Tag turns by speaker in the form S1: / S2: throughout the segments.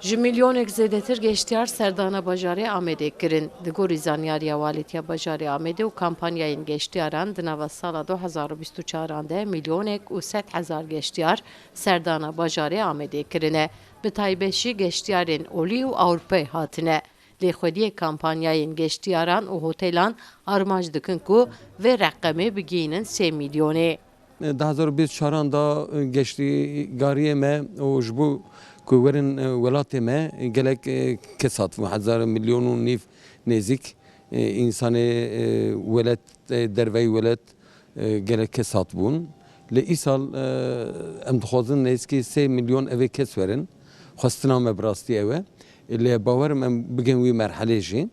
S1: Ji milyonek zêdetir geştiyar serdana bajarê Amedê kirin. Di gorî zanyariya walîtiya bajarê Amedê û kampanyayên geştiyaran di nava sala 2024 de milyonek û sed hezar geştiyar serdana bajarê Amedê kirine. Bi taybet jî geştiyarên Olî û Ewropayê hatine. Lêxwediyê kampanyayên geştiyaran û hotelan armanc dikin ku vê reqemê bigînin sê milyonê.
S2: 2024 da geçti gariye me o ji ku werin welatê me gelek kesat bu hezar milyon û nîv nêzik însanê welet derveyê welet gelek kesat bûn. Li îsal em dixwazin nêzkî sê milyon evê kes werin. Xwestina me bi rastî ew e. Lê bawerim em bigin wî merhelê ji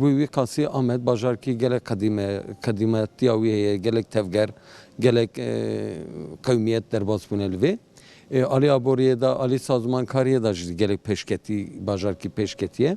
S2: bo wî qasî Amed bajarkî gelek qedîme qedîmetiya wî heye gelek tevger gelek qewmiyet derbas bûne li vê. Alî aboriyê da alî sazmankariyê da jî gelek pêşketî bajarkî pêşketiye.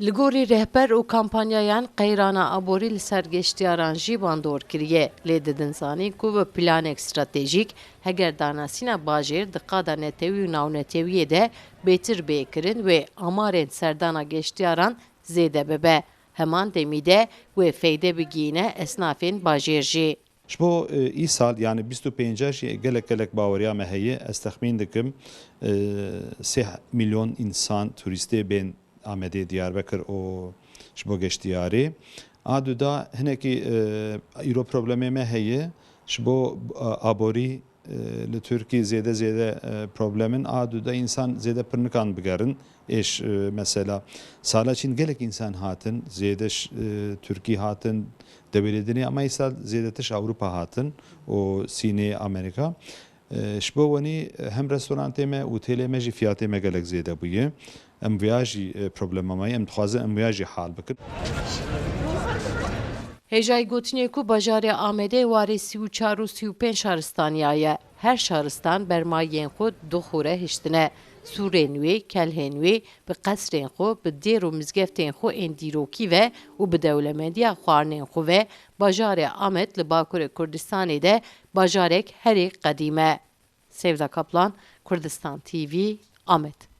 S1: Li gorî rehber û kampanyayan qeyrana aborî li ser geştiyaran jî bandor kiriye. Lê didin zanîn ku bi planek stratejîk heger danasîna bajêr di qada netewî û nawnetewiyê de bêtir bêkirin wê amarên serdana geştiyaran zêde bibe. Heman demî de wê feyde bigîne esnafên bajêr.
S3: Ji bo îsal yani 25 jî gelek gelek baweriya me heye ez texmîn dikim sê milyon însan turîstê bên Amedê Diyarbekir û ji bo geştiyarê. A du da hinekî îro problemê me heye ji bo li Tirkiye zêde zêde problemin a du da însan zêde pirnikan bigerin êş mesela sala çîn gelek însan hatin zêde Tirkî hatin devletini ama îsal zêdetir Avrupa hatin û Sînê Amerika. Wenî hem restorantê me têlê me jî fiyatê me gelek zêde bûye. Em viya jî problema me em dixwazin em viya hal bikin.
S1: Hêjayî gotinê ku bajarê Amedê warê sî û çar û sî û pênc şaristaniya ye. Her şaristan bermayên xwe du xure hiştine. Kelhên wê bi xwe, bi xwe ên dîrokî ve û bi dewlemendiya xwarinên xwe ve bajarê Amed li Bakurê Kurdistanê de bajarek herê qedîm e. Sevda Kaplan, Kurdistan TV, Amed.